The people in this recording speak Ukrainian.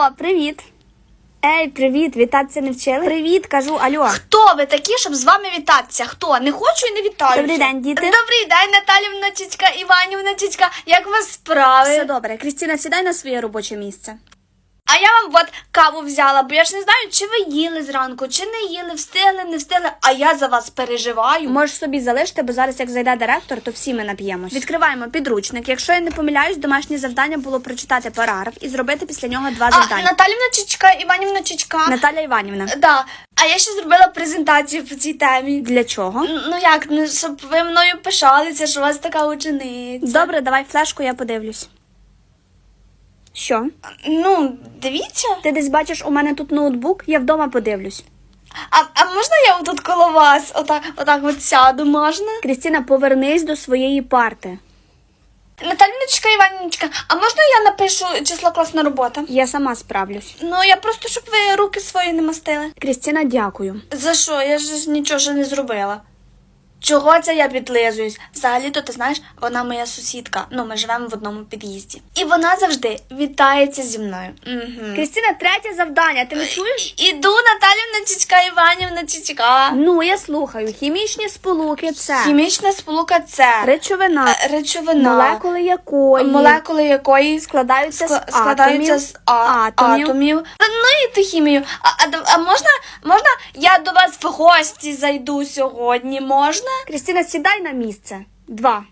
О, привіт. Ей, привіт, вітатися не вчили? Привіт, кажу, алло. Хто ви такі, щоб з вами вітатися? Хто? Не хочу і не вітаю. Добрий день, діти. Добрий день, Наталівна Чичка, Іванівна Чичка. Як у вас справи? Все добре. Крістіна, сідай на своє робоче місце. А я вам от каву взяла, бо я ж не знаю, чи ви їли зранку, чи не їли, встигли, не встигли, а я за вас переживаю. Можеш собі залишити, бо зараз, як зайде директор, то всі ми нап'ємось. Відкриваємо підручник. Якщо я не помиляюсь, домашнє завдання було прочитати параграф і зробити після нього два А, завдання. Наталівна Чичка, Іванівна Чичка. Наталя Іванівна. Да. А я ще зробила презентацію по цій темі. Для чого? Ну як, ну, щоб ви мною пишалися, що у вас така учениця. Добре, давай флешку, я подивлюсь. Що? Ну, дивіться. Ти десь бачиш у мене тут ноутбук, я вдома подивлюсь. А, а можна я отут коло вас? Отак, отак от сяду, можна? Крістіна, повернись до своєї парти. Наталіночка Іванівночка, а можна я напишу число класна робота? Я сама справлюсь. Ну, я просто, щоб ви руки свої не мастили. Крістіна, дякую. За що? Я ж нічого ж не зробила. Чого це я підлизуюсь? Взагалі-то ти знаєш, вона моя сусідка. Ну, ми живемо в одному під'їзді. І вона завжди вітається зі мною. Угу. Крістіна, третє завдання. Ти не чуєш? Іду, Наталівна Чичка Іванівна Чичка. Ну, я слухаю. Хімічні сполуки це Хімічна сполука це речовина, е, речовина, молекули якої молекули якої складаються з Скла- складаються атомів, з а- атомів. атомів. Та Ну і ти хімію. А, а, а можна, можна я до вас в гості зайду сьогодні? Можна? Крістіна, сідай на місце. Два.